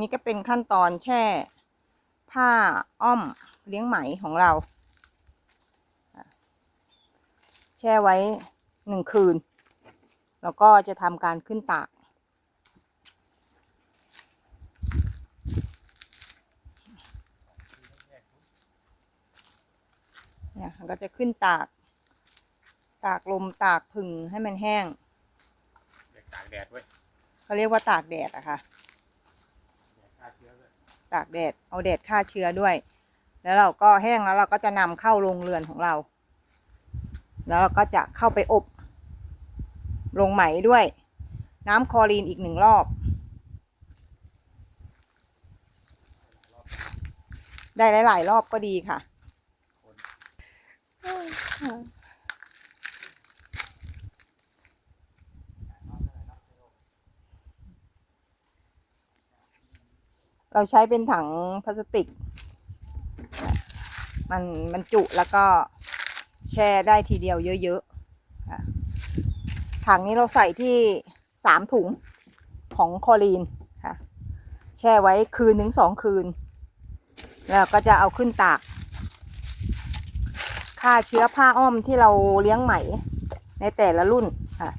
นี้ก็เป็นขั้นตอนแช่ ผ้าอ้อมเลี้ยงไหมของเรา แช่ไว้หนึ่งคืน แล้วก็จะทำการขึ้นตากเนี่ยมันก็จะขึ้นตาก ตากลมตากผึ่งให้มันแห้งเด็กตากแดดเว้ยเขาเรียกว่าตากแดดอะค่ะ แดดฆ่าเชื้อเลย ตากแดด เอาแดดฆ่าเชื้อด้วย แล้วเราก็แห้งแล้วเราก็จะนำเข้าโรงเรือนของเรา แล้วเราก็จะเข้าไปอบลงไหมด้วย น้ำคลอรีนอีกหนึ่งรอบ ได้หลาย ๆ รอบก็ดีค่ะ เราใช้เป็นถังพลาสติก มันมันจุแล้วก็แช่ได้ทีเดียวเยอะๆถังนี้เราใส่ที่สามถุงของคอรีนค่ะ แช่ไว้คืนถึงสองคืน แล้วก็จะเอาขึ้นตากฆ่าเชื้อผ้าอ้อมที่เราเลี้ยงไหมในแต่ละรุ่นค่ะ